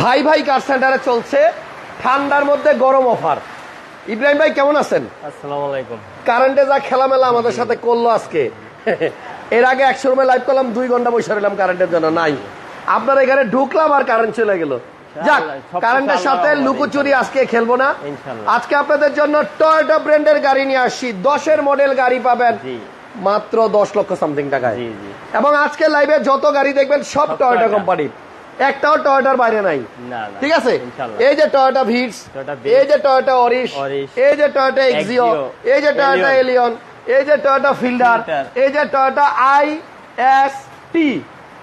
ভাই ভাই কার সেন্টারে চলছে। ঠান্ডার মধ্যে গরম অফার ইব্রাহিম ভাই কেমন আছেন? আসসালামু আলাইকুম। কারেন্টে যা খেলামেলা আমাদের সাথে করল আজকে। এর আগে একশো রুমে লাইভ করলাম দুই ঘণ্টা বসে রইলাম কারেন্টের জন্য নাই। আপনার এখানে ঢুকলাম আর কারেন্ট চলে গেল। যাক কারেন্টের সাথে লুকোচুরি আজকে খেলব না। আজকে আপনাদের জন্য টয়োটা ব্র্যান্ডের গাড়ি নিয়ে আসছি। দশের মডেল গাড়ি পাবেন মাত্র দশ লক্ষ সামথিং টাকায়। এবং আজকে লাইভে যত গাড়ি দেখবেন সব টয়োটা কোম্পানির একটাও টয়োটার বাইরে নাই। ঠিক আছে? এই যে টয়োটা ভিটস এই যে টয়োটা অরিশ এই যে টয়োটা এক্সিও এই যে টয়োটা এলিয়ন এই যে টয়োটা ফিল্ডার এই যে Toyota I S T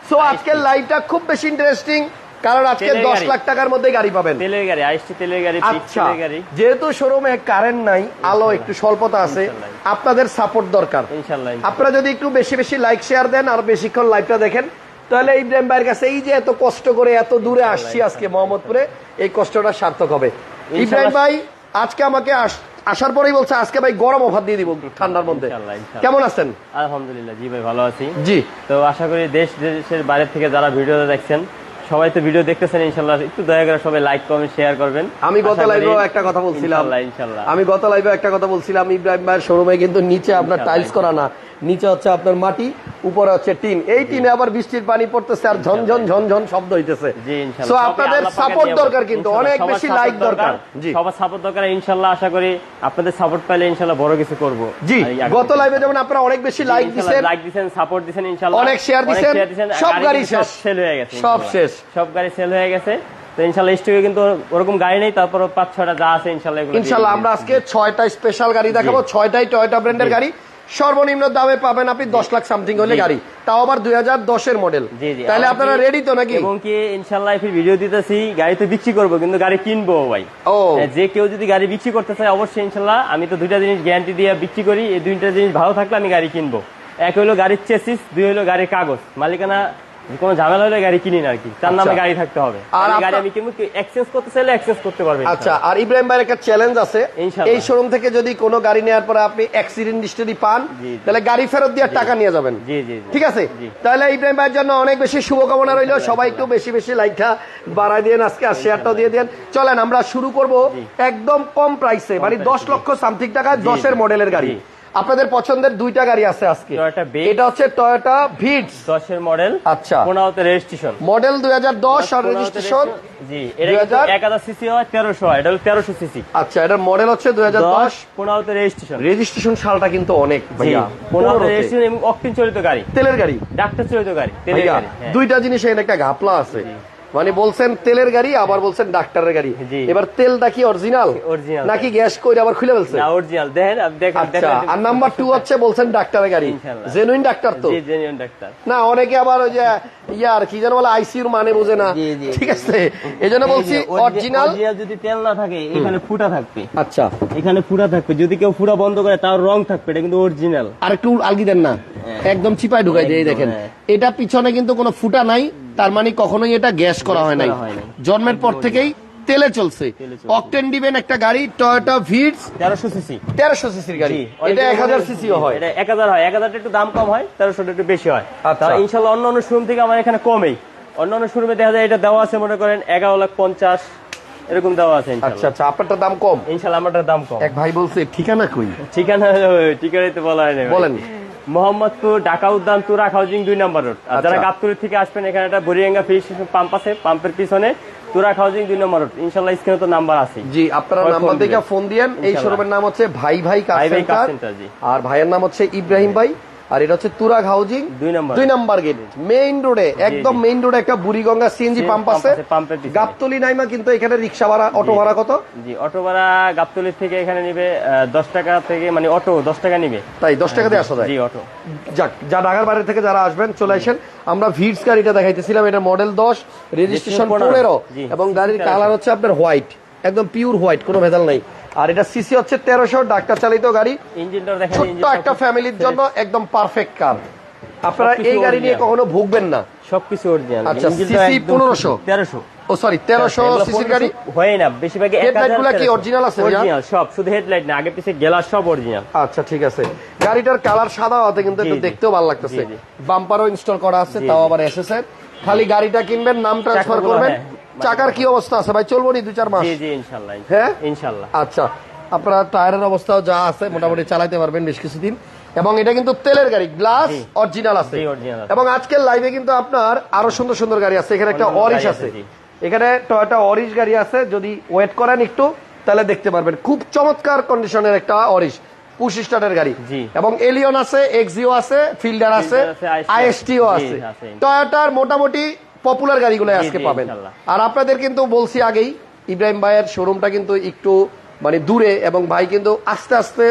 so আজকের লাইভটা খুব বেশি ইন্টারেস্টিং কারণ আজকে দশ লাখ টাকার মধ্যে গাড়ি পাবেন। তেলের গাড়ি আইসটি তেলের গাড়ি আচ্ছা যেহেতু শোরুমে কারেন্ট নাই আলো একটু স্বল্পতা আছে আপনাদের সাপোর্ট দরকার। আপনারা যদি একটু বেশি বেশি লাইক শেয়ার দেন আর বেশিক্ষণ লাইভটা দেখেন তাহলে ইব্রাহিম ভাইয়ের কাছে এই যে এত কষ্ট করে এত দূরে আসছি আজকে মোহাম্মদপুরে এই কষ্টটা সার্থক হবে। ইব্রাহিম ভাই আজকে আমাকে আস- আসার পরেই বলছে আজকে ভাই গরম অফার দিয়ে দিব ঠান্ডার মধ্যে। কেমন আছেন? আলহামদুলিল্লাহ জি ভাই ভালো আছি। জি। তো আশা করি দেশ দেশের বাইরে থেকে যারা ভিডিওটা দেখছেন সবাই তো ভিডিও দেখতেছেন ইনশাল্লাহ একটু দয়া করে সবাই লাইক কমেন্ট শেয়ার করবেন। আমি গত লাইভেও একটা কথা বলছিলাম। ইনশাল্লাহ আমি গত লাইভে একটা কথা বলছিলাম ইব্রাহিম ভাইয়ের শোরুমে কিন্তু নিচে আপনার টাইলস করা না। নিচে হচ্ছে আপনার মাটি উপরে হচ্ছে টিন। এই টিনে আবার বৃষ্টির পানি পড়তেছে আর ঝনঝন ঝনঝন। শব্দ হইতেছে। সো আপনাদের সাপোর্ট দরকার কিন্তু অনেক বেশি লাইক দরকার। সবার সাপোর্ট দরকার ইনশাল্লাহ আশা করি আপনাদের সাপোর্ট পাইলে ইনশাল্লাহ বড় কিছু করব। জি গত লাইভে যেমন আপনারা অনেক বেশি লাইক দিছেন। লাইক দিছেন সাপোর্ট দিছেন ইনশাল্লাহ। অনেক share দিছেন, সব গাড়ি শেষ। সেল হয়ে গেছে সব শেষ। সব গাড়ি সেল হয়ে গেছে। তো ইনশাল্লাহ স্টকে কিন্তু ওরকম গাড়ি নেই তারপর পাঁচ ছয়টা যা আছে ইনশাল্লাহ এগুলো আমরা আজকে ছয়টা স্পেশাল গাড়ি দেখাবো। ছয়টাই টয়োটা ব্র্যান্ডের গাড়ি। সর্বনিম্ন দামে পাবেন আপনি দশ লাখ সামথিং হলে গাড়ি। তাও আবার দুই হাজার দশের মডেল তাহলে আপনারা রেডি তো নাকি? এবং কি ইনশাল্লাহ ভিডিও দিতেছি গাড়ি তো বিক্রি করব কিন্তু গাড়ি কিনবো ভাই। ও। হ্যাঁ, যে কেউ যদি গাড়ি বিক্রি করতে চায় অবশ্যই ইনশাল্লাহ আমি তো দুইটা জিনিস গ্যারান্টি দিয়ে বিক্রি করি এই দুইটা জিনিস ভালো থাকলে আমি গাড়ি কিনবো। এক হলো গাড়ির চেসিস দুই হলো গাড়ির কাগজ। মালিকানা কোনো ঝামেলা হলে গাড়ি কিনি না আর কি। তার নামে আচ্ছা। গাড়ি থাকতে হবে। আর গাড়ি আমি কিনবো এক্সচেঞ্জ করতে চাইলে এক্সচেঞ্জ করতে আচ্ছা আর ইব্রাহিম ভাইয়ের একটা চ্যালেঞ্জ আছে। এই শোরুম থেকে যদি কোনো গাড়ি নেওয়ার পরে আপনি অ্যাক্সিডেন্ট হিস্টোরি পান। তাহলে গাড়ি ফেরত দিয়ে টাকা নিয়ে যাবেন। জি জি। ঠিক আছে। তাহলে ইব্রাহিম ভাইয়ের জন্য অনেক বেশি শুভকামনা রইল। সবাই একটু বেশি বেশি লাইকটা বাড়াই দিয়ে আজকে আর শেয়ারটাও দিয়ে দেন চলেন আমরা শুরু করব একদম কম প্রাইসে মানে দশ। লক্ষ সামথিং টাকায় জি, দশের মডেলের গাড়ি। আপনাদের পছন্দের দুইটা গাড়ি আছে আজকে। এটা হচ্ছে টয়োটা ভিটস দশের মডেল আচ্ছা। পনেরোতে রেজিস্ট্রেশন মডেল দুই হাজার দশ আর রেজিস্ট্রেশন জি এটা এক হাজার সিসি হয় তেরোশো এটা হলো তেরোশো সিসি আচ্ছা এটার মডেল হচ্ছে দুই হাজার দশ। পনেরোতে রেজিস্ট্রেশন রেজিস্ট্রেশন সালটা কিন্তু অনেক ভাইয়া। পনেরোতে পনেরোতে। রেজিস্ট্রেশন এবং অকটিন চলিত গাড়ি। তেলের গাড়ি। ডাক্তার চলিত গাড়ি তেলের গাড়ি হ্যাঁ। দুইটা জিনিস এখানে একটা ঘাপলা আছে। মানে বলছেন তেলের গাড়ি আবার বলছেন ডাক্তারের গাড়ি। এবার তেলটা কি অরিজিনাল নাকি গ্যাস করে আবার খুলে ফেলছে? না অরিজিনাল দেখেন আচ্ছা আর নাম্বার টু হচ্ছে বলছেন ডাক্তারের গাড়ি। জেনুইন ডাক্তার তো। জি জেনুইন ডাক্তার। না অনেকে আবার ওই যে ইয়ার কি যেন বলে আইসিউর মানে বোঝে না। ঠিক আছে? এই জন্য বলছি অরিজিনাল যদি তেল না থাকে এখানে ফুটা থাকবে। আচ্ছা। এখানে ফুটা থাকবে। যদি কেউ ফুটা বন্ধ করে তার রং থাকবে। এটা কিন্তু অরিজিনাল আর একটু আলগি দেন না। একদম চিপায় ঢুকাই দিয়ে দেখেন। হ্যাঁ। এটা পিছনে কিন্তু কোনো ফুটা নাই তার মানে কখনোই এটা গ্যাস করা হয় নাই। হয়। জন্মের পর থেকেই তেলে চলছে। অকটেন দিবেন একটা গাড়ি টয়োটা ভিটস তেরোশো সিসি তেরোশো সিসির গাড়ি। এটা এক হাজার সিসিও হয়। এটা এক হাজার হয়। এক হাজারটা একটু দাম কম হয় তেরোশোটা একটু বেশি হয়। আচ্ছা। ইনশাল্লাহ অন্য অন্য শোরুম থেকে আমার এখানে কমেই। অন্য অন্য শোরুমে দেখা যায় এটা দেওয়া আছে মনে করেন এগারো লাখ পঞ্চাশ এরকম দেওয়া আছে আচ্ছা আচ্ছা আপনারটা দাম কম? ইনশাল্লাহ আমারটার দাম কম। এক ভাই বলছে ঠিকানা কই? ঠিকানা ঠিকানাই তো বলা হয়নি বলেন। মোহাম্মদপুর ঢাকা উদ্যান তুরা হাউজিং দুই নম্বর রোড। আর যারা গাবতুরি থেকে আসবেন এখানে একটা বরিয়াঙ্গা ফিশ পাম্প আছে পাম্পের পিছনে তুরা হাউজিং দুই নম্বর রোড। ইনশাল্লাহ স্ক্রিনে তো নাম্বার আছে জি আপনারা নাম্বার ফোন ফোন দিয়েন। এই। শোরুমের নাম হচ্ছে ভাই ভাই কার সেন্টার। আর ভাইয়ের নাম হচ্ছে ইব্রাহিম ভাই। আর এটা হচ্ছে তুরাগ হাউজিং। দুই নম্বর। দুই নাম্বার গেট মেইন রোডে একদম মেইন রোডে একটা বুড়িগঙ্গা সিএনজি পাম্প আছে। গাবতলি নাইমা কিন্তু এখানে রিক্সা ভাড়া অটো ভাড়া কত? জি অটো ভাড়া গাবতলির থেকে এখানে নিবে দশ টাকা থেকে মানে অটো দশ টাকা নিবে। তাই দশ টাকা দিয়ে আসা যায়? জি অটো। যাক যা ঢাকার বাইরে থেকে যারা আসবেন চলে আসেন। আমরা ভিডস গাড়িটা দেখাইতেছিলাম এটা মডেল দশ রেজিস্ট্রেশন। পনেরো। এবং গাড়ির কালার হচ্ছে আপনার হোয়াইট একদম পিওর হোয়াইট কোনো ভেজাল নাই। আর এটা সিসি হচ্ছে তেরোশো ডাক্তার চালিত গাড়ি। ছোট্ট একটা ফ্যামিলির জন্য একদম পারফেক্ট কার আপনারা এই গাড়ি নিয়ে কখনো ভুগবেন না। সবকিছু অরিজিনাল আচ্ছা, CC 1500 তেরোশো। ও সরি তেরোশো এগুলো সিসির গাড়ি? হয় না বেশিরভাগ কি original আছে? অরিজিনাল সব শুধু হেডলাইট না আগে পিছে সব অরিজিনাল আচ্ছা ঠিক আছে। গাড়িটার কালার সাদা হতে কিন্তু একটু। দেখতেও ভালো লাগতেছে। বাম্পারও ইনস্টল করা আছে তাও আবার এসএস এর খালি গাড়িটা কিনবেন নাম ট্রান্সফার করবেন। হ্যাঁ। চাকার কি অবস্থা আছে? ভাই চলবো নি দুই চার মাস? জি হ্যাঁ? ইনশাআল্লাহ আচ্ছা আপনার টায়ারের অবস্থাও যা আছে মোটামুটি চালাতে পারবেন বেশ কিছুদিন। এবং এটা কিন্তু তেলের গাড়ি গ্লাস অরিজিনাল আছে। এবং আজকের লাইভে কিন্তু আপনার আরও সুন্দর সুন্দর গাড়ি আছে। এখানে একটা অরিশ আছে। এখানে টয়োটা অরিশ গাড়ি আছে। যদি ওয়েট করেন একটু তাহলে দেখতে পারবেন। খুব চমৎকার কন্ডিশনের একটা অরিশ পুশ স্টার্টের গাড়ি। এবং এলিয়ন আছে এক্সিও আছে ফিল্ডার আছে আইএসটিও আছে আছে। মোটামুটি পপুলার গাড়িগুলো আজকে পাবেন। ইনশাল্লাহ। আর আপনাদের কিন্তু বলছি আগেই ইব্রাহিম ভাইয়ের শোরুমটা কিন্তু একটু মানে দূরে এবং ভাই কিন্তু আস্তে আস্তে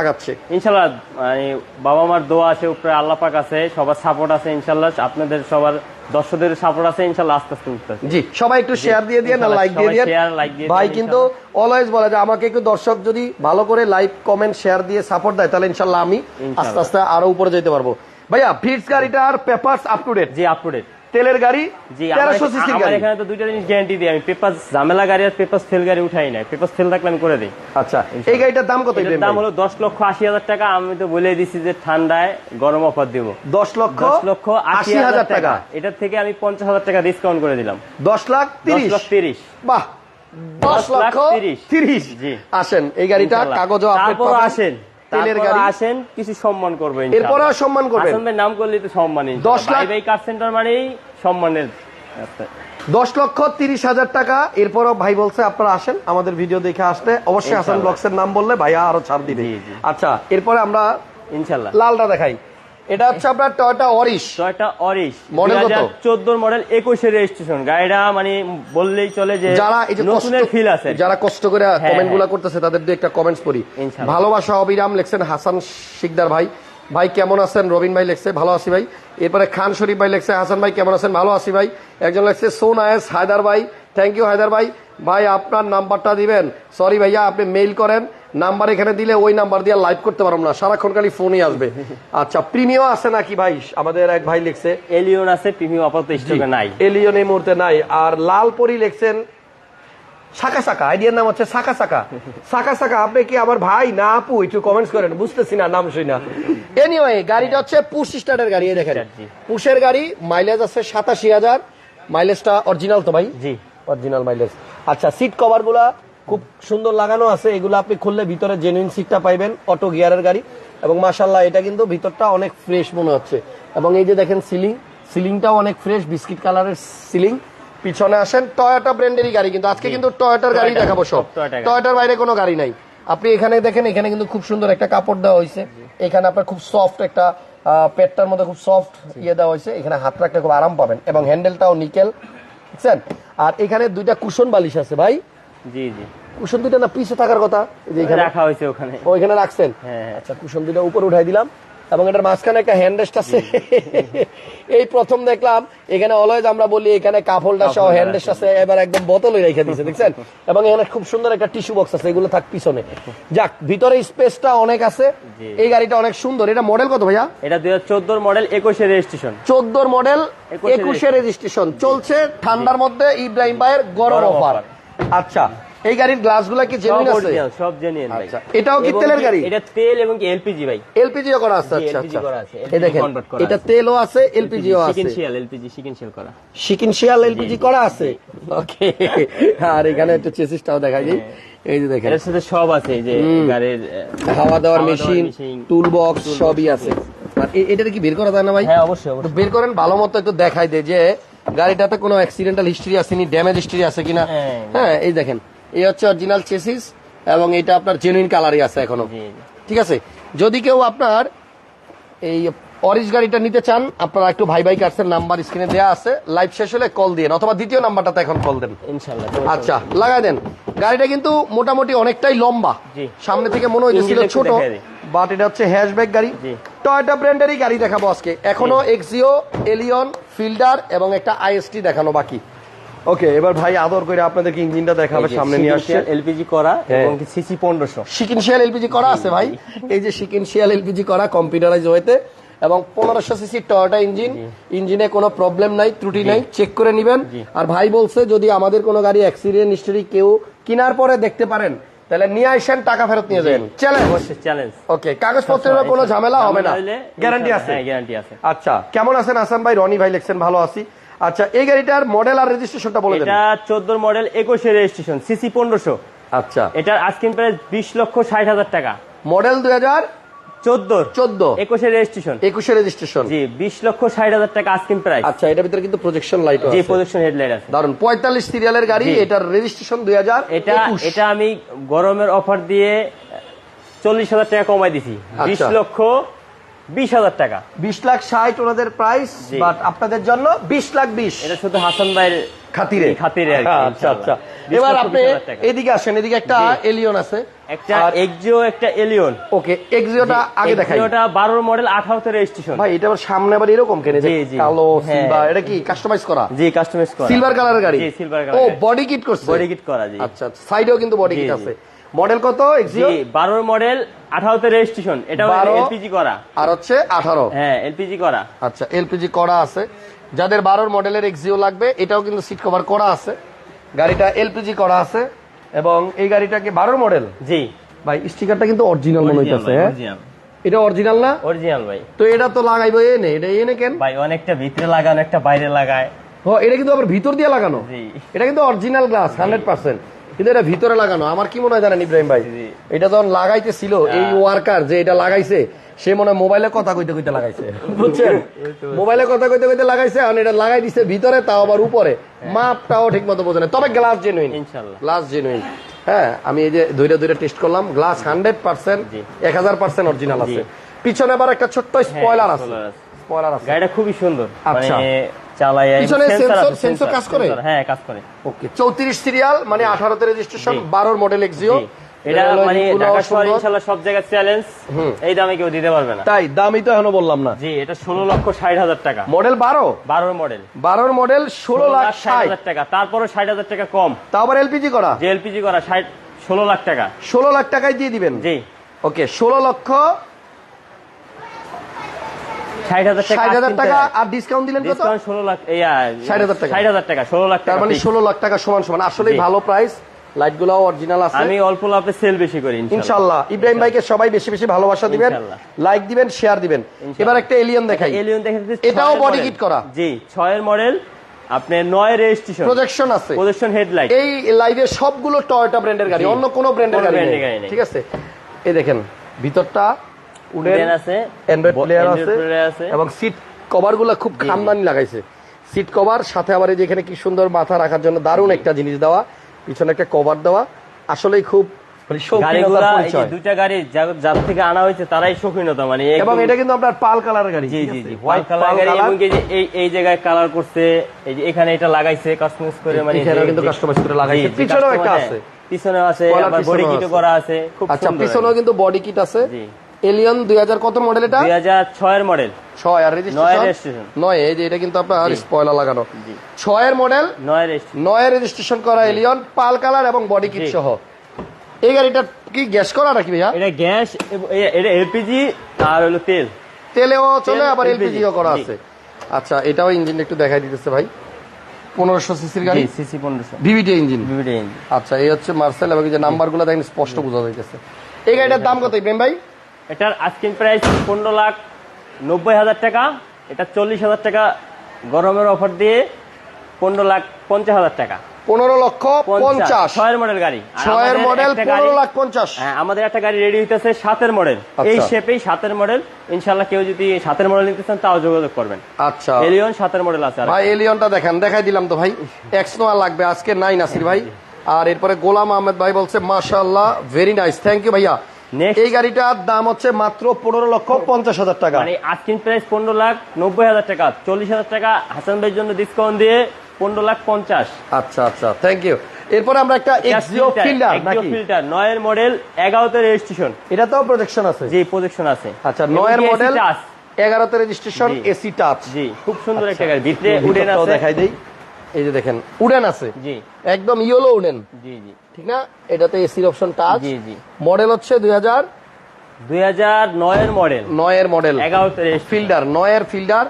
আগাচ্ছে। ইনশাআল্লাহ মানে বাবা মার দোয়া আছে উপরে আল্লাহ পাক আছে সবার সাপোর্ট আছে ইনশাআল্লাহ আপনাদের সবার দর্শকদের সাপোর্ট আছে ইনশাআল্লাহ আস্তে আস্তে উঠতেছে জি সবাই একটু শেয়ার দিয়ে দিয়ে না লাইক দিয়ে দিয়ে ভাই কিন্তু অলওয়েজ বলে যে আমাকে একটু দর্শক যদি ভালো করে লাইক কমেন্ট শেয়ার দিয়ে সাপোর্ট দেয় তাহলে ইনশাল্লাহ আমি আস্তে আস্তে আরও উপরে যেতে পারব। ভাইয়া ফিটস গাড়িটার পেপারস আপ টু ডেট জি আপ টু ডেট তেলের গাড়ি তেরোশো আমার গাড়ি। এখানে তো দুইটা জিনিস গ্যারান্টি দিই। আমি পেপার ঝামেলা গাড়ি আর পেপার ফেল গাড়ি উঠাই না পেপার ফেল থাকলে আমি করে দিই। আচ্ছা এই গাড়িটার দাম কত দাম হলো দশ লক্ষ আশি হাজার টাকা। আমি তো বলে দিছি যে ঠান্ডায় গরম অফার দিব। দশ লক্ষ দশ লক্ষ আশি হাজার টাকা। এটার থেকে আমি পঞ্চাশ হাজার টাকা ডিসকাউন্ট করে দিলাম। দশ লাখ তিরিশ। লক্ষ তিরিশ। বাহ! দশ লাখ লক্ষ তিরিশ। আসেন এই গাড়িটা। কাগজও আসেন। তেলের গাড়ি। আসেন কিছু সম্মান করবেন সম্মান করবেন। নাম করলে তো সম্মানই দশ লাখ- ভাই কার সেন্টার মানেই সম্মানের। দশ লক্ষ তিরিশ হাজার টাকা। এরপরও ভাই বলছে আপনারা আসেন আমাদের ভিডিও দেখে আসলে অবশ্যই হাসান ইনশাল্লাহ। ব্লগস এর নাম বললে ভাইয়া আরও ছাড় দিবে। আচ্ছা এরপরে আমরা ইনশাল্লাহ লালটা দেখাই। এটা হচ্ছে আপনার Toyota Auris Toyota Auris Model কত? চোদ্দোর মডেল একুশের রেজিস্ট্রেশন গাড়িটা মানে বললেই চলে যে যারা এই যে নতুনের ফিল আছে। যারা কষ্ট করে হ্যাঁ, কমেন্টগুলা হ্যাঁ। করতেছে তাদের দিয়ে একটা কমেন্টস পড়ি। ভালোবাসা অবিরাম লেখছেন হাসান শিকদার ভাই। ভাই কেমন আছেন? রবিন ভাই লেখছে ভালো আছি ভাই। এরপরে খান শরীফ ভাই লেখছে হাসান ভাই কেমন আছেন? ভালো আছি ভাই। একজন লেখছে সোন আয়েস হায়দার ভাই। থ্যাংক ইউ হায়দার ভাই। ভাই আপনার নাম্বারটা দিবেন। সরি ভাইয়া আপনি মেইল করেন। নাম্বার এখানে দিলে ওই নাম্বার দিয়ে লাইভ করতে পারব না। সারাক্ষণ খালি ফোনই আসবে। আচ্ছা প্রিমিও আছে নাকি ভাই? আমাদের এক ভাই লিখছে এলিয়ন আছে প্রিমিয়াম আপাতত স্টকে নাই। এলিয়ন এই মুহূর্তে নাই। আর লাল পরি লিখছেন সাকা সাকা আইডিয়ার নাম হচ্ছে সাকা সাকা। সাকা সাকা আপনি কি আমার ভাই? না আপু একটু কমেন্টস করেন বুঝতেছি না নাম শুই না। এনিওয়ে গাড়িটা হচ্ছে পুশ স্টার্টের গাড়ি এই দেখেন। পুশের গাড়ি মাইলেজ আছে সাতাশি হাজার। মাইলেজটা অরিজিনাল তো ভাই? জি। অরিজিনাল মাইলেজ আচ্ছা সিট কভারগুলা খুব সুন্দর লাগানো আছে। এগুলো আপনি খুললে ভিতরে জেনুইন সিটটা পাইবেন অটো গিয়ারের গাড়ি। এবং মাশাল্লাহ এটা কিন্তু ভিতরটা অনেক ফ্রেশ মনে হচ্ছে। এবং এই যে দেখেন সিলিং সিলিংটাও অনেক ফ্রেশ বিস্কিট কালারের সিলিং পিছনে আসেন টয়োটা ব্র্যান্ডেরই গাড়ি কিন্তু। আজকে কিন্তু টয়োটার গাড়ি দেখাবো সব। টয়োটার বাইরে কোনো গাড়ি নাই। আপনি এখানে দেখেন এখানে কিন্তু খুব সুন্দর একটা কাপড় দেওয়া হয়েছে। এখানে আপনার খুব সফট একটা পেটটার মধ্যে খুব সফট ইয়ে দেওয়া হয়েছে। এখানে হাত রাখতে খুব আরাম পাবেন। এবং হ্যান্ডেলটাও নিকেল বুঝছেন? আর এখানে দুইটা কুশন বালিশ আছে ভাই। জি জি। কুশন দুইটা না পিছে থাকার কথা এই যে এখানে। রাখা হয়েছে ওখানে। ওইখানে রাখছেন? হ্যাঁ, হ্যাঁ। আচ্ছা কুশন দুইটা উপরে উঠাই দিলাম এবং এটার মাঝখানে একটা হ্যান্ড রেস্ট আছে। এই প্রথম দেখলাম এখানে অলওয়েজ আমরা বলি এখানে হোল্ডার সহ আছে এবার একদম রেখে দিয়েছে দেখছেন? এবং এখানে খুব সুন্দর একটা টিস্যু বক্স আছে এগুলো থাক পিছনে। যাক ভিতরে স্পেসটা অনেক আছে। এই গাড়িটা অনেক সুন্দর। এটা মডেল কত ভাইয়া? এটা দুই হাজার মডেল একুশের রেজিস্ট্রেশন চোদ্দোর মডেল একুশে একুশে রেজিস্ট্রেশন চলছে ঠান্ডার মধ্যে ইব্রাহিম ভাইয়ের গরম অফার। আচ্ছা এই গাড়ির গ্লাসগুলো কি জেনুইন আছে? সব জেনুইন ভাই। আচ্ছা, এটাও কি তেলের গাড়ি? এটা তেল এবং কি এলপিজি ভাই। এলপিজিও করা আছে আচ্ছা আচ্ছা। করা আছে, এই দেখেন এটা আছে। তেলও আছে এলপিজিও আছে। সিকেনশিয়াল এলপিজি সিকেনশিয়াল করা। সিকিনশিয়াল এলপিজি করা আছে? ওকে আর এখানে একটু চেসিসটাও দেখা যায় এই যে দেখেন। এটার সাথে সব আছে এই যে গাড়ির হাওয়া দেওয়ার মেশিন টুল বক্স সবই আছে। আর এ- কি বের করা যায় না ভাই? হ্যাঁ অবশ্যই অবশ্যই। বের করেন ভালো মতো একটু দেখাই দেয় যে গাড়িটাতে কোনো অ্যাক্সিডেন্টাল হিস্ট্রি আসেনি ড্যামেজ হিস্ট্রি আছে কিনা? হ্যাঁ। হ্যাঁ এই দেখেন এই হচ্ছে অরিজিনাল চেসিস এবং এটা আপনার জেনুইন কালারই আছে এখনও। ঠিক আছে? যদি কেউ আপনার এই অরিজ গাড়িটা নিতে চান আপনারা একটু ভাই ভাই কার্সের নাম্বার স্ক্রিনে দেওয়া আছে। লাইভ শেষ হলে কল দিন অথবা দ্বিতীয় নাম্বারটাতে এখন কল দেন। ইনশাল্লাহ আচ্ছা লাগাই দেন। গাড়িটা কিন্তু মোটামুটি অনেকটাই লম্বা। সামনে থেকে মনে একটু ছোট। বাট এটা হচ্ছে হ্যাশব্যাক গাড়ি। টয়োটা ব্র্যান্ডেরই গাড়ি দেখাবো আজকে। এখনও এক্সিও এলিয়ন ফিল্ডার এবং একটা আইএসটি দেখানো বাকি। ওকে এবার ভাই আদর করে আপনাদেরকে ইঞ্জিনটা দেখাবে সামনে নিয়ে আসছে। এলপিজি করা হ্যাঁ। এবং সিসি পনেরোশো। সিকিনশিয়াল এলপিজি করা আছে ভাই। এই যে সিকিনশিয়াল এলপিজি করা কম্পিউটারাইজ হইতে এবং পনেরোশো সিসি টয়োটা ইঞ্জিন ইঞ্জিনে কোনো প্রবলেম নাই ত্রুটি নাই চেক করে নেবেন। আর ভাই বলছে যদি আমাদের কোনো গাড়ি অ্যাক্সিডেন্ট হিস্টরি কেউ কেনার পরে দেখতে পারেন তাহলে নিয়ে আসেন টাকা ফেরত নিয়ে যাবেন। চ্যালেঞ্জ অবশ্যই চ্যালেঞ্জ ওকে কাগজপত্রের কোনো ঝামেলা হবে না। গ্যারান্টি আছে? হ্যাঁ গ্যারান্টি আছে। আচ্ছা কেমন আছেন আসান ভাই? রনি ভাই লিখছেন ভালো আছি। আচ্ছা এই গাড়িটার মডেল আর রেজিস্ট্রেশনটা বলে দেন। এটা 14 মডেল 21 এর রেজিস্ট্রেশন সিসি 1500 আচ্ছা। এটার আস্কিং প্রাইস 20 লক্ষ 60 হাজার টাকা। মডেল 2000 চোদ্দ। চোদ্দ একুশে রেজিস্ট্রেশন একুশে সিরিয়ালের গাড়ি রেজিস্ট্রেশন এটা আমি গরমের অফার দিয়ে চল্লিশ হাজার টাকা কমাই দিছি। আচ্ছা। বিশ লক্ষ বিশ হাজার টাকা। বিশ লাখ ষাট ওনাদের প্রাইস আপনাদের জন্য বিশ লাখ বিশ। এটা শুধু হাসান ভাইয়ের খাতিরে। খাতিরে আচ্ছা আচ্ছা। এবার আপনি 20 হাজার টাকা। এদিকে আসেন এদিকে একটা এলিয়ন আছে। একটা এক্সিও একটা এলিয়ন ওকে এক্সিওটা আগে দেখাই। এক্সিওটা বারোর মডেল রেজিস্ট্রেশন ভাই এটা আবার সামনে আবার এরকম কেন যে জি, জি। কালো হ্যাঁ। সিলভার এটা কি কাস্টমাইজ করা? জি কাস্টমাইজ করা। সিলভার কালারের গাড়ি? জি, silver ও বডি কিট করছে? বডি কিট করা জি। আচ্ছা সাইডেও কিন্তু বডি কিট আছে। মডেল কত এক্সিও মডেল আঠারোতে রেজিস্ট্রেশন এটা 12 এলপিজি করা। আর হচ্ছে আঠারো। হ্যাঁ এলপিজি করা। আচ্ছা এলপিজি করা আছে। যাদের বারোর মডেলের এক্সিও লাগবে এটাও কিন্তু সিট কভার করা আছে। গাড়িটা এলপিজি করা আছে এবং এই গাড়িটা কি বারোর মডেল। জি। ভাই স্টিকারটা কিন্তু অরিজিনাল মনে হইতেছে হ্যাঁ? এটা অরিজিনাল না? অরিজিনাল ভাই। তো এটা তো লাগাইবো এনে এটা এনে কেন? ভাই অনেকটা ভিতরে লাগানো একটা বাইরে লাগায়। ও এটা কিন্তু আবার ভিতর দিয়ে লাগানো। এটা কিন্তু অরিজিনাল গ্লাস হান্ড্রেড পার্সেন্ট কিন্তু এটা ভিতরে লাগানো আমার কি মনে হয় জানেন ইব্রাহিম ভাই? এটা যখন লাগাইতেছিল এই ওয়ার্কার যে এটা লাগাইছে সে মনে হয় মোবাইলে কথা কইতে কইতে লাগাইছে। বুঝছেন? মোবাইলে কথা কইতে কইতে লাগাইছে আর এটা লাগাই দিছে ভিতরে তাও আবার উপরে। মাপটাও ঠিক মতো বোঝে না। তবে গ্লাস জেনুইন গ্লাস জেনুইন হ্যাঁ আমি এই যে ধৈর্য ধৈর্য টেস্ট করলাম গ্লাস হান্ড্রেড পার্সেন্ট। এক হাজার পার্সেন্ট অরিজিনাল আছে। পিছনে আবার একটা ছোট্ট স্পয়লার আছে। স্পয়লার আছে। গাড়িটা খুবই সুন্দর। আচ্ছা। মানে চালায় পিছনে sensor কাজ করে? হ্যাঁ কাজ করে। ওকে চৌত্রিশ সিরিয়াল মানে আঠারোতে রেজিস্ট্রেশন বারোর মডেল এক্সিও। এটা মানে ঢাকা শহর ইনশাল্লাহ সব জায়গায় চ্যালেঞ্জ এই দামে কেউ দিতে পারবে না। তাই দামই তো এখনও বললাম না। জি এটা ষোলো লক্ষ ষাট হাজার টাকা। মডেল মডেল মডেল লাখ হাজার টাকা তারপরে ষাট হাজার টাকা কম। তাও এলপিজি করা? যে এলপিজি করা ষাট ষোলো লাখ টাকা। ষোলো লাখ টাকায় দিয়ে দিবেন? জি। ওকে ষোলো লক্ষ ষাট হাজার টাকা ষাট হাজার টাকা আর ডিসকাউন্ট দিলেন কত? লাখ এই হাজার টাকা। ষাট হাজার টাকা ষোলো লাখ টাকা মানে fix। ষোলো লাখ টাকা সমান সমান। আসলে ভালো প্রাইস লাইটগুলো অরিজিনাল আছে। আমি অল্প লাভে সেল বেশি করি। ইনশাল্লাহ। ইব্রাহিম ভাইকে সবাই বেশি বেশি ভালোবাসা দিবেন লাইক দিবেন শেয়ার দিবেন। এবার একটা এলিয়ন দেখাই। এলিয়ন এটাও model। kit করা? জি ছয়ের মডেল আপনি নয় রেজিস্ট্রেশন প্রজেকশন আছে। প্রদর্শন হেডলাইট এই লাইভে সবগুলো টয়োটা ব্র্যান্ডের গাড়ি অন্য কোনো ব্র্যান্ডের গাড়ি নেই। এর। ঠিক আছে? এই দেখেন ভিতরটা উডেন আছে। অ্যান্ড্রয়েড প্লেয়ার আছে। এবং সিট কভারগুলা খুব খামদানি লাগাইছে। সিট কভার সাথে আবার এই যে এখানে কি সুন্দর মাথা রাখার জন্য দারুণ একটা জিনিস দেওয়া। পিছনে একটা কভার দেওয়া। আসলেই খুব মানে শৌখিনতার গাড়িগুলা এই যে পরিচয়। দুইটা গাড়ি যার থেকে আনা হয়েছে তারাই শৌখিনতা মানে এবং এটা কিন্তু আপনার পাল কালারের গাড়ি জি জি জি হোয়াইট কালার। গাড়ি এবং এই এই জায়গায় কালার করছে এই যে এখানে এটা লাগাইছে কাস্টমাইজ করে মানে এখানেও যে- কিন্তু করে লাগাইছে। পিছনেও একটা আছে। পিছনেও আছে আবার বডি কিটও করা আছে আচ্ছা পিছনেও কিন্তু বডি কিট আছে। জি। এলিয়ন দুই হাজার কত মডেল এটা? দুই হাজার ছয়ের মডেল আর রেজিস্ট্রেশন। এই যে এটা কিন্তু আপনার। স্পয়লার লাগানো। মডেল রেজিস্ট্রেশন করা এলিয়ন পাল কালার এবং বডি কিট সহ। এই গাড়িটা কি গ্যাস করা নাকি ভাইয়া? এটা গ্যাস এটা এলপিজি আর হলো তেল। তেলেও চলে আবার এলপিজিও করা আছে। আচ্ছা এটাও ইঞ্জিন একটু দেখাই দিতেছে ভাই। পনেরোশো সিসির গাড়ি? জি সিসি পনেরোশো। ভিভিটি ইঞ্জিন আচ্ছা এই হচ্ছে মার্সেল এবং যে নাম্বারগুলো দেখেন স্পষ্ট বোঝা যাইতেছে। এই গাড়িটার দাম কত ইব্রাহিম ভাই? এটার আস্কিং প্রাইস পনেরো লাখ নব্বই হাজার টাকা এটা চল্লিশ হাজার টাকা গরমের অফার দিয়ে পনেরো লাখ পঞ্চাশ হাজার টাকা। পনেরো লক্ষ পঞ্চাশ ছয়ের মডেল গাড়ি। ছয়ের মডেল পনেরো লাখ পঞ্চাশ। হ্যাঁ আমাদের একটা গাড়ি রেডি হইতেছে সাতের মডেল আচ্ছা। এই শেপেই সাতের মডেল ইনশাল্লাহ কেউ যদি সাতের মডেল নিতে চান তাও যোগাযোগ করবেন। আচ্ছা। এলিয়ন সাতের মডেল আছে ভাই এলিয়নটা দেখেন দেখাই দিলাম তো ভাই। এক্স নোয়া লাগবে আজকে নাই নাসির ভাই। আর এরপরে গোলাম আহমেদ ভাই বলছে মাশাআল্লাহ ভেরি নাইস থ্যাংক ইউ ভাইয়া. এই গাড়িটার দাম হচ্ছে মাত্র পনেরো লক্ষ পঞ্চাশ হাজার টাকা। মানে আস্কিং প্রাইস পনেরো লাখ নব্বই হাজার টাকা চল্লিশ হাজার টাকা হাসান ভাইয়ের জন্য ডিসকাউন্ট দিয়ে পনেরো লাখ পঞ্চাশ। আচ্ছা আচ্ছা থ্যাংক ইউ এরপরে আমরা একটা এক্সিও ফিল্ডার নাকি? ফিল্টার নয়ের মডেল এগারোতে রেজিস্ট্রেশন এটাতেও প্রজেকশন আছে? জি প্রজেকশন আছে। আচ্ছা নয়ের মডেল touch, এগারোতে রেজিস্ট্রেশন এসি টাচ জি খুব সুন্দর একটা গাড়ি ভিতরে উডেন আছে। দেখাই দেই। এই যে দেখেন উডেন আছে। জি। একদম ইয়েলো উডেন। জি জি। ঠিক না? এটাতে এসির অপশন টাচ জি জি। মডেল হচ্ছে দুই হাজার দুই হাজার নয়ের মডেল নয়ের মডেল এগারোতে ফিল্ডার নয়ের ফিল্ডার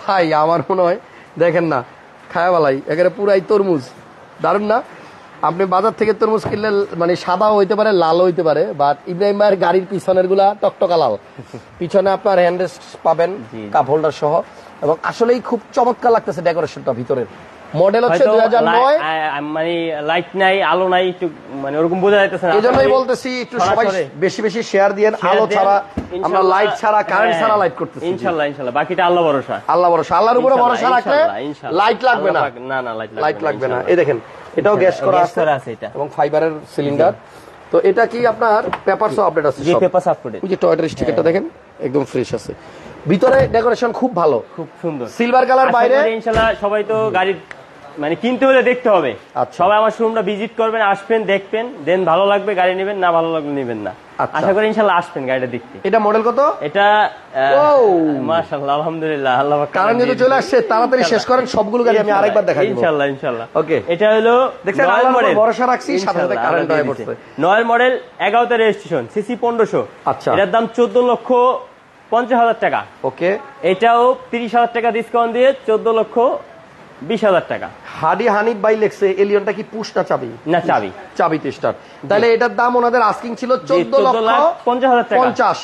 ভাই আমার মনে হয় দেখেন না খায়াবালাই এখানে পুরাই তরমুজ। দারুণ না? আপনি বাজার থেকে তরমুজ কিনলে মানে সাদা হইতে পারে লাল হইতে পারে বাট ইব্রাহিম ভাইয়ের গাড়ির পিছনেরগুলা টকটকা লাল। পিছনে আপনার হ্যান্ডরেস্ট পাবেন কাপ হোল্ডার সহ। এবং আসলেই খুব চমৎকার লাগতেছে ডেকোরেশনটা ভিতরের। মডেল হচ্ছে হয়তো দুই হাজার নয়। লাই- আ- আ- মানে লাইট নাই আলো নাই একটু মানে ওরকম বোঝা যাইতেছে না। এই জন্যই বলতেছি একটু সবাই বেশি বেশি শেয়ার দিয়ে আলো ছাড়া আমরা লাইট ছাড়া কারেন্ট হ্যাঁ, ছাড়া লাইট করতেছি। বাকিটা আল্লাহ ভরসা। আল্লাহ ভরসা। আল্লাহর উপরে ভরসা রাখলে। লাইট লাগবে না। না না লাইট লাইট লাগবে না। এই দেখেন এটাও গ্যাস করা আছে এটা। এবং ফাইবারের সিলিন্ডার তো এটা কি আপনার পেপারস আপডেট আছে জি সব? পেপার সাপোর্টেড ওই যে টয়টার স্টিকারটা দেখেন একদম ফ্রেশ আছে। ভিতরে ডেকোরেশন খুব ভালো। খুব সুন্দর। সিলভার কালার বাইরে। করি ইনশাল্লাহ সবাই তো গাড়ি মানে কিনতে হলে দেখতে হবে। আচ্ছা। সবাই আমার শোরুমটা ভিজিট করবেন আসবেন দেখবেন দেন ভালো লাগবে গাড়ি নেবেন না ভালো লাগলে নেবেন না। আচ্ছা। আশা করি ইনশাল্লাহ আসবেন গাড়িটা দেখতে। এটা মডেল কত? এটা! মাশাআল্লাহ আলহামদুলিল্লাহ আল্লাহ কারণ যেহেতু চলে আসছে তাড়াতাড়ি শেষ করেন সবগুলো গাড়ি আমি আরেকবার দেখাই দিব। ইনশাআল্লাহ ইনশাআল্লাহ Okay. এটা হলো নয়ের আল্লাহর উপর মডেল ভরসা রাখছি, সাথে কারেন্ট হয়ে পড়ছে। নয়ের মডেল এগারোতে রেজিস্ট্রেশন সিসি পনেরোশো। আচ্ছা। এটার দাম চোদ্দ লক্ষ পঞ্চাশ হাজার টাকা। ওকে। এটাও তিরিশ হাজার টাকা ডিসকাউন্ট দিয়ে চোদ্দ লক্ষ বিশ হাজার টাকা। হাডি হানিফ বাই লেখছে এলিয়নটা কি পুশ না চাবি? না চাবি। চাবিতে স্টার্ট তাহলে এটার দাম ওনাদের আস্কিং ছিল চোদ্দ লক্ষ 50 হাজার টাকা। পঞ্চাশ।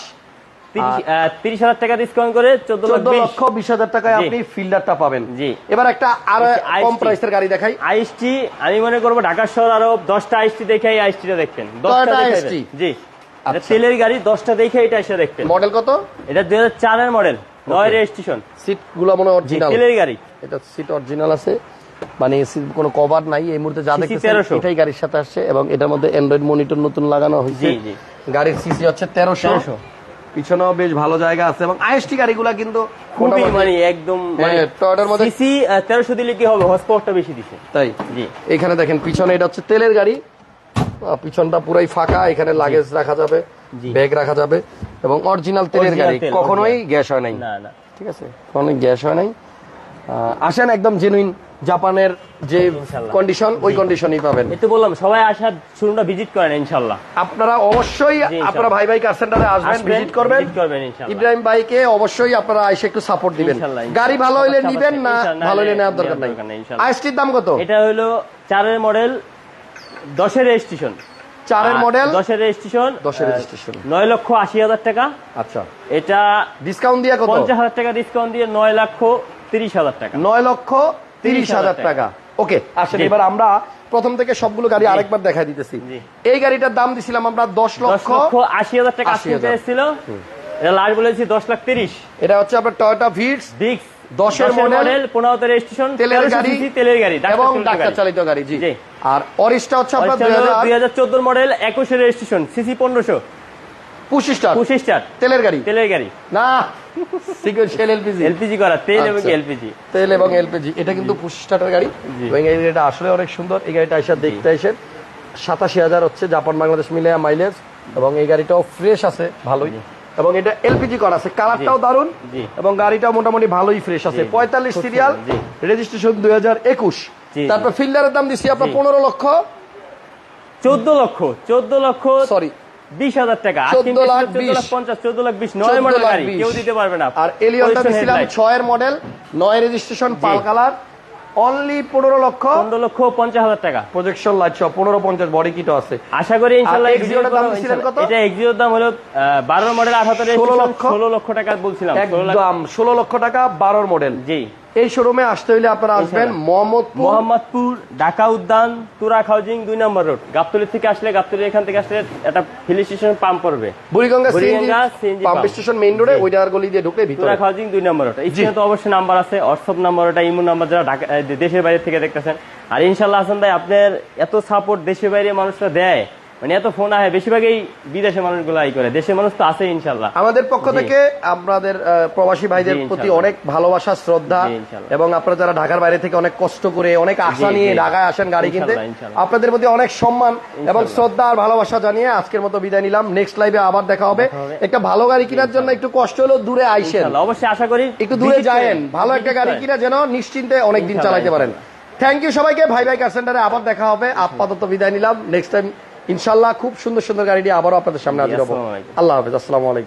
তিরিশ হাজার টাকা ডিসকাউন্ট করে চোদ্দ লক্ষ বিশ হাজার টাকায় আপনি ফিল্ডারটা পাবেন। জি। এবার একটা আরও কম প্রাইসের গাড়ি দেখাই। আইএসটি আমি মনে করব ঢাকা শহর আরও দশটা আইএসটি দেখে এই আইএসটিটা দেখবেন। দশটা দেখাইবেন। জি। আচ্ছা। তেলের গাড়ি দশটা দেখে এটা এসে দেখবেন। মডেল কত? এটা দুই হাজার চারের মডেল নয় রেজিস্ট্রেশন সিটগুলো মনে অরিজিনাল তেলের গাড়ি। এটা সিট অরিজিনাল আছে। মানে এসির কোনো কভার নাই। এই মুহূর্তে যা দেখতেছেন এটাই গাড়ির সাথে আসছে এবং এটার মধ্যে অ্যান্ড্রয়েড মনিটর নতুন লাগানো হয়েছে। জি, জি। গাড়ির সিসি হচ্ছে 1300 পিছনেও বেশ ভালো জায়গা আছে এবং আইএসটি গাড়িগুলা কিন্তু খুবই মানে একদম হ্যাঁ, টয়োটার মধ্যে- সিসি তেরোশো দিলে কি হবে? বেশি দিছে। তাই। জি। এখানে দেখেন পিছনে এটা হচ্ছে তেলের গাড়ি। পিছনটা পুরাই ফাঁকা। এখানে লাগেজ রাখা যাবে। জি। ব্যাগ রাখা যাবে। এবং অরিজিনাল তেলের গাড়ি কখনোই গ্যাস হয় নাই। ঠিক আছে? কখনোই গ্যাস হয় নাই। আসেন একদম জেনুইন জাপানের যে কন্ডিশন ওই কন্ডিশনই পাবেন। তো বললাম সবাই আসার শোরুমটা ভিজিট করেন ইনশাল্লাহ আপনারা অবশ্যই আপনারা ভাই ভাই কার সেন্টারে আসবেন ভিজিট করবেন। ইব্রাহিম ভাইকে অবশ্যই আপনারা এসে একটু সাপোর্ট দিবেন। গাড়ি ভালো হইলে নিবেন না ভালো হইলে নেওয়ার দরকার নাই। আইএসটির দাম কত? এটা হলো চারের মডেল দশের রেজিস্ট্রেশন চারের মডেল দশের রেজিস্ট্রেশন দশের registration। নয় লক্ষ আশি হাজার টাকা। আচ্ছা। এটা ডিসকাউন্ট দিয়ে কত? পঞ্চাশ হাজার টাকা ডিসকাউন্ট দিয়ে নয় লক্ষ তিরিশ হাজার টাকা। নয় লক্ষ তিরিশ হাজার টাকা। ওকে আসলে এবার আমরা প্রথম থেকে সবগুলো গাড়ি আরেকবার দেখাই দিতেছি। এই গাড়িটার দাম দিছিলাম আমরা দশ লক্ষ আশি হাজার টাকা 80,000 আসতে এসেছিল এটা লাস্ট বলেছি দশ লাখ তিরিশ। এটা হচ্ছে আপনার টয়োটা ভিটস ডিক্স দশের model, পনেরোতে রেজিস্ট্রেশন তেলের গাড়ি তেলের গাড়ি এবং ডাক্তার। চালিত গাড়ি জি। আর অরিসটা হচ্ছে আপনার দুই হাজার চোদ্দ মডেল একুশে রেজিস্ট্রেশন সিসি পনেরোশো। পঁচিশ স্টার পঁচিশ স্টার তেলের গাড়ি। তেলের গাড়ি। না এলপিজি এলপিজি করা তেল এবং আচ্ছা। এলপিজি তেল এবং এলপিজি এটা কিন্তু পঁচিশ স্টারের গাড়ি। এবং এই গাড়িটা আসলে অনেক সুন্দর এই গাড়িটা এসে দেখতে এসে সাতাশি হাজার হচ্ছে জাপান বাংলাদেশ মিলে মাইলেজ এবং এই গাড়িটাও ফ্রেশ আছে ভালোই। এবং এটা এলপিজি করা আছে। কালারটাও দারুণ এবং গাড়িটাও মোটামুটি ভালোই ফ্রেশ আছে। পঁয়তাল্লিশ সিরিয়াল রেজিস্ট্রেশন দুই হাজার একুশ। তারপর ফিল্ডারের দাম দিচ্ছি আপনার পনেরো লক্ষ। চোদ্দ লক্ষ চোদ্দ লক্ষ সরি বিশ হাজার টাকা। 14 লাখ চোদ্দ লাখ পঞ্চাশ চোদ্দ লাখ বিশ। নয় মডেল গাড়ি। কেউ দিতে পারবে না। আর এলিয়নটা Position ছয়ের মডেল নয় রেজিস্ট্রেশন পাল কালার। অনলি পনেরো লক্ষ পনেরো লক্ষ পঞ্চাশ হাজার টাকা। প্রজেকশন লাইট সহ পনেরো পঞ্চাশ বডি কিটো আছে। আশা করি ইনশাল্লাহ আর এই X0 টার দাম ভিডিও কত? এটা এক্সিওর দাম হলো বারো মডেল আঠাত্তর 16 লক্ষ? ষোলো লক্ষ টাকা বলছিলাম 16 লাখ- একদম ষোলো লক্ষ টাকা বারোর মডেল জি। এই শোরুমে আসতে হলে আপনারা আসবেন মোহাম্মদপুর মোহাম্মদপুর ঢাকা উদ্যান তুরাক হাউজিং দুই নম্বর রোড। গাবতলি থেকে আসলে গাবতলি এখান থেকে আসলে একটা ফিল স্টেশন পাম্প পড়বে। Buriganga CNG pump station main রোডে জি। ওইটার গলি দিয়ে ঢুকলে ভিতরে। তুরাক হাউজিং দুই নম্বর রোড। এখানে তো অবশ্যই নাম্বার আছে। হোয়াটসঅ্যাপ নাম্বার ওটা ইমো নাম্বার যারা ঢাকা দেশের বাইরে থেকে দেখতেছেন। আর ইনশাল্লাহ হাসান ভাই আপনার এত সাপোর্ট দেশের বাইরে মানুষরা দেয়। মানে এত ফোন আহে বেশিরভাগই বিদেশের মানুষগুলো আই করে। দেশের মানুষ তো আছে ইনশাল্লাহ আমাদের পক্ষ থেকে আপনাদের প্রবাসী ভাইদের প্রতি অনেক ভালোবাসা শ্রদ্ধা এবং আপনারা যারা ঢাকার বাইরে থেকে অনেক কষ্ট করে অনেক আশা নিয়ে ঢাকায় আসেন গাড়ি কিনতে। আপনাদের প্রতি অনেক সম্মান এবং শ্রদ্ধা আর ভালোবাসা জানিয়ে আজকের মতো বিদায় নিলাম। নেক্সট লাইভে আবার দেখা হবে। একটা ভালো গাড়ি কেনার জন্য একটু কষ্ট হলেও দূরে আইসেন। অবশ্যই আশা করি একটু দূরে যায়েন। ভালো একটা গাড়ি কিনা যেন নিশ্চিন্তে অনেক দিন চালাইতে পারেন। থ্যাংক ইউ সবাইকে। ভাই ভাই কার সেন্টারে আবার দেখা হবে। আপাতত বিদায় নিলাম। নেক্সট টাইম ইনশাল্লাহ খুব সুন্দর সুন্দর গাড়ি নিয়ে আবারও আপনাদের সামনে হাজির হব। আল্লাহ হাফেজ আসসালামু আলাইকুম।